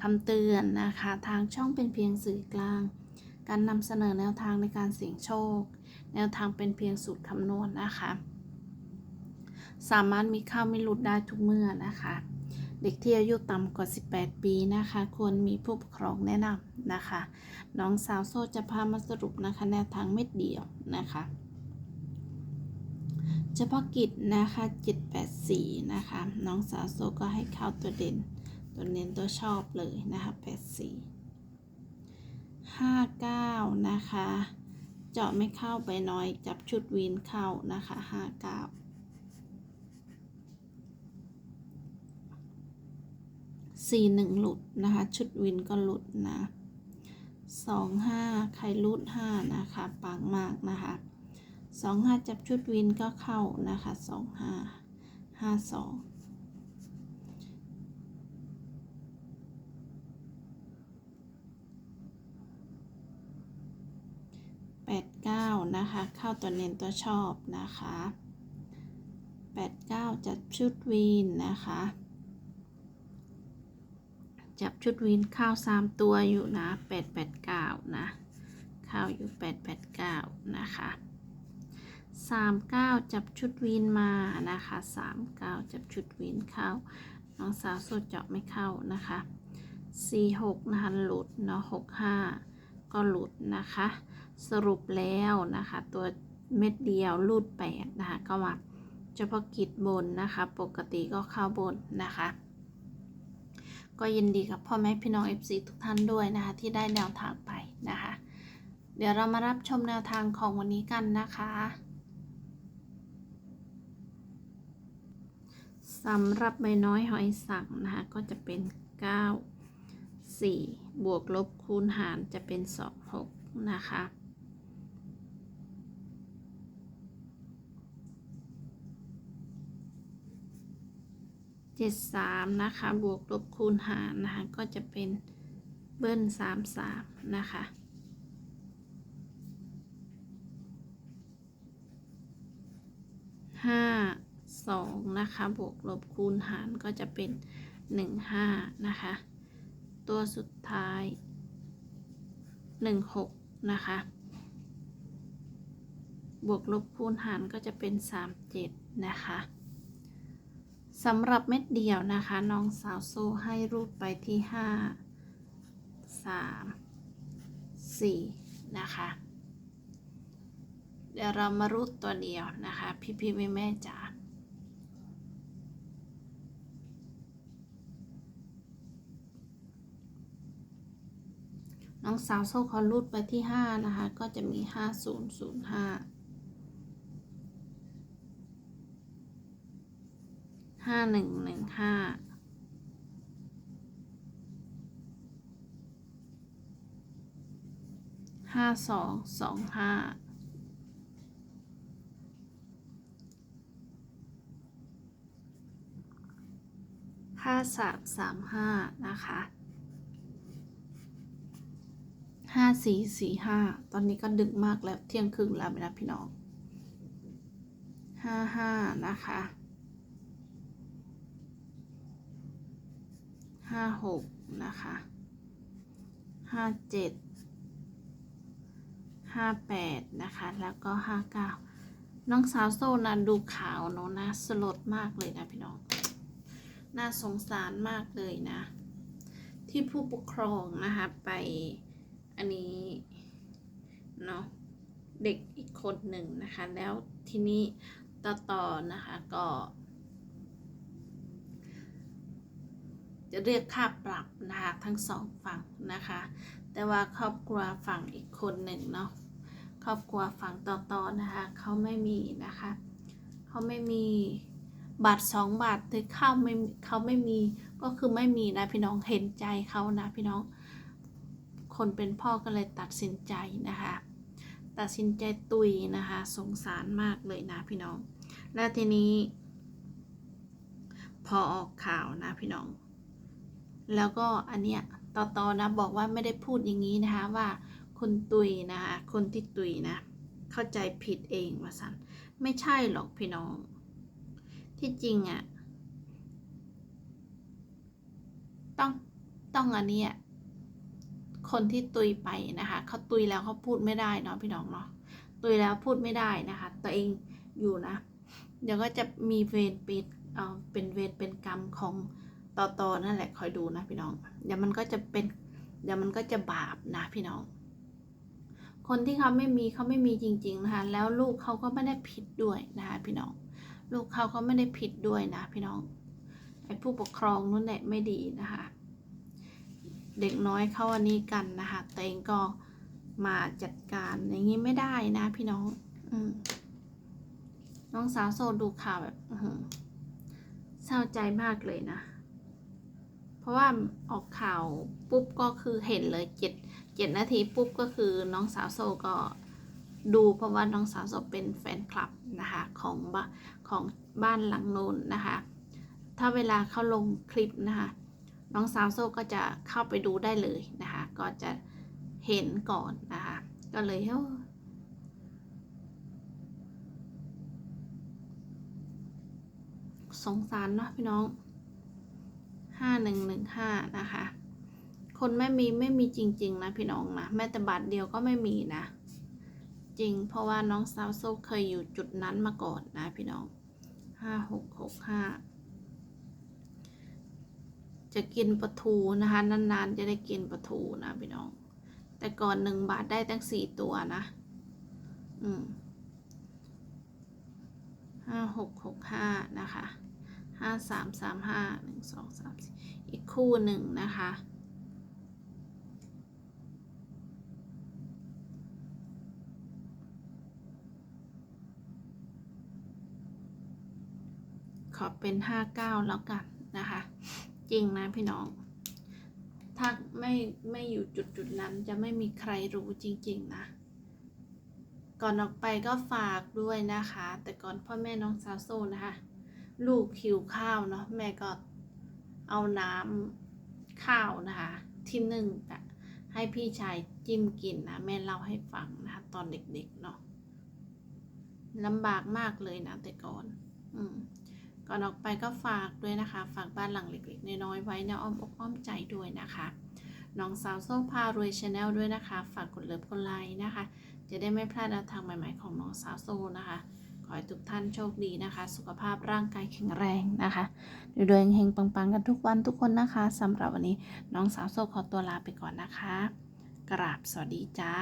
คำเตือนนะคะ ทางช่องเป็นเพียงสื่อกลาง การนำเสนอแนวทางในการเสี่ยงโชค แนวทางเป็นเพียงสูตรคำนวณนะคะ สามารถมีเข้าไม่หลุดได้ทุกเมื่อนะคะ เด็กที่อายุต่ำกว่า 18 ปีนะคะ ควรมีผู้ปกครองแนะนำนะคะ น้องสาวโซจะพามาสรุปนะคะแนวทางเม็ดเดียวนะคะเฉพาะกิจนะคะ 784 นะคะ น้องสาวโซก็ให้เข้าตัวเด่น ตัวเน้นตัวชอบเลยนะคะ84 59นะคะ เจาะไม่เข้าไปน้อยจับชุดวีนเข้านะคะ59สี่หนึ่งหลุดนะคะ ชุดวินก็หลุดนะสองห้าใครรูดห้านะคะปังมากนะคะสองห้าจับชุดวินก็เข้านะคะสองห้าห้าสอง แปดเก้านะคะ เข้าตัวเน้นตัวชอบนะคะแปดเก้าจับชุดวินนะคะ จับชุดวินเข้าวสามตัวอยู่นะแปดแปดเก้านะข้าอยู่แปดแปดเก้านะคะสามเก้าจับชุดวินมานะคะสามเก้าจับชุดวินเข้า น้องสาวสดเจาะไม่เข้านะคะสี่หกนะคะหลุดเนาะหกห้าก็หลุดนะคะ สรุปแล้วนะคะ ตัวเม็ดเดียวรูดแปดนะคะก็มาเฉพาะกิจบนนะคะ ปกติก็เข้าบนนะคะ ก็ยินดีกับพ่อแม่พี่น้อง FC ทุกท่านด้วยนะคะ ที่ได้แนวทางไปนะคะ เดี๋ยวเรามารับชมแนวทางของวันนี้กันนะคะสำหรับใบน้อยหอยสังนะคะ ก็จะเป็น 9 4 บวกลบคูณหารจะเป็น 2 6 นะคะ เจ็ดสามนะคะ บวกลบคูณหารนะคะ ก็จะเป็นเบิ้ลสามสามนะคะ ห้าสองนะคะ บวกลบคูณหารก็จะเป็นหนึ่งห้านะคะ ตัวสุดท้ายหนึ่งหกนะคะ บวกลบคูณหารก็จะเป็นสามเจ็ดนะคะ สำหรับเม็ดเดียวนะคะ น้องสาวโซ่ให้รูดไปที่ห้าสามสี่นะคะ เดี๋ยวเรามารูดตัวเดียวนะคะ พี่พี่แม่แม่จ๋าน้องสาวโซ่เขารูดไปที่ห้านะคะ ก็จะมีห้าศูนย์ศูนย์ห้า หนึ่งหนึ่งห้าห้าสองสองห้าห้าสามสามห้านะคะห้าสี่สี่ห้าตอนนี้ก็ดึกมากแล้วเที่ยงครึ่งแล้วนะพี่น้องห้าห้านะคะ ห้าหกนะคะห้าเจ็ดห้าแปดนะคะ แล้วก็ห้าเก้าน้องสาวโซนะดูข่าวเนาะนะสลดมากเลยนะพี่น้อง น่าสงสารมากเลยนะ ที่ผู้ปกครองนะคะ ไปอันนี้เนาะเด็กอีกคนหนึ่งนะคะ แล้วทีนี้ต่อต่อนะคะก็ จะเรียกค่าปรับนะคะทั้งสองฝั่งนะคะ แต่ว่าครอบครัวฝั่งอีกคนหนึ่งเนาะครอบครัวฝั่งต่อๆนะคะเขาไม่มีนะคะเขาไม่มีบาทสองบาทหรือข้าวไม่เขาไม่มีก็คือไม่มีนะพี่น้องเห็นใจเขานะพี่น้อง คนเป็นพ่อก็เลยตัดสินใจนะคะตัดสินใจตุยนะคะสงสารมากเลยนะพี่น้อง แล้วทีนี้ พอออกข่าวนะพี่น้อง แล้วก็อันเนี้ยต่อตอนะบอกว่าไม่ได้พูดอย่างนี้นะคะว่าคนตุยนะคะคนที่ตุยนะ เข้าใจผิดเองว่าสันไม่ใช่หรอกพี่น้อง ที่จริงอะ่ะต้องต้องอันเนี้ยคนที่ตุยไปนะคะเขาตุยแล้วเขาพูดไม่ได้เนาะพี่น้องเนาะตุยแล้วพูดไม่ได้นะคะ ตัวเองอยู่นะ เดี๋ยวก็จะมีเวรปิดเอ่อเป็นเวรเป็นกรรมของ ต่อตอนั่นแหละคอยดูนะพี่น้อง เดี๋ยวมันก็จะเป็น เดี๋ยวมันก็จะบาปนะพี่น้อง คนที่เขาไม่มีเขาไม่มีจริง ๆ นะคะ แล้วลูกเขาก็ไม่ได้ผิดด้วยนะคะพี่น้อง ลูกเขาก็ไม่ได้ผิดด้วยนะพี่น้อง ไอ้ผู้ปกครองนั่นแหละไม่ดีนะคะ เด็กน้อยเขาอันนี้กันนะคะตัวเองก็มาจัดการอย่างนี้ไม่ได้นะพี่น้อง อืมน้องสาวโซดูข่าวแบบเศร้าใจมากเลยนะ ราะว่าออกข่าวปุ๊บก็คือเห็นเลยเจ็ดเจ็ดนาทีปุ๊บก็คือน้องสาวโซก็ดูเพราะว่าน้องสาวโซเป็นแฟนคลับนะคะของบ้าของบ้านหลังโน้นนะคะ ถ้าเวลาเขาลงคลิปนะคะน้องสาวโซก็จะเข้าไปดูได้เลยนะคะ ก็จะเห็นก่อนนะคะ ก็เลยเอ้าสงสารเนาะพี่น้อง ห้าหนึ่งหนึ่งห้านะคะ คนไม่มีไม่มีจริง ๆ นะพี่น้องนะแม้แต่บาทเดียวก็ไม่มีนะ จริงเพราะว่าน้องสาวโซเคยอยู่จุดนั้นมาก่อนนะพี่น้องห้าหกหกห้าจะกินปลาทูนะคะ นานๆ จะได้กินปลาทูนะพี่น้อง แต่ก่อนหนึ่งบาทได้ตั้งสี่ตัวนะ อืมห้าหกหกห้านะคะ ห้าสามสามห้าหนึ่งสองสามสี่อีกคู่หนึ่งนะคะ ขอเป็นห้าเก้าแล้วกันนะคะ จริงนะพี่น้อง ถ้าไม่ไม่อยู่จุดจุดนั้นจะไม่มีใครรู้จริง ๆ นะก่อนออกไปก็ฝากด้วยนะคะ แต่ก่อนพ่อแม่น้องสาวโซนะคะ ลูกหิวข้าวเนาะแม่ก็เอาน้ำข้าวนะคะ ที่นึ่งอะให้พี่ชายจิ้มกินนะแม่เล่าให้ฟังนะคะตอนเด็กๆเนาะลำบากมากเลยนะแต่ก่อน อืมก่อนออกไปก็ฝากด้วยนะคะ ฝากบ้านหลังเล็กๆน้อยๆไว้ในอ้อมอกอ้อมใจด้วยนะคะน้องสาวโซ่พารวยชาแนลด้วยนะคะ ฝากกดเลิฟกดไลค์นะคะ จะได้ไม่พลาดแนวทางใหม่ๆของน้องสาวโซ่นะคะ ขอให้ทุกท่านโชคดีนะคะ สุขภาพร่างกายแข็งแรงนะคะดูดวงเฮงๆปังๆ กันทุกวันทุกคนนะคะสำหรับวันนี้น้องสาวโซขอตัวลาไปก่อนนะคะ กราบสวัสดีจ้า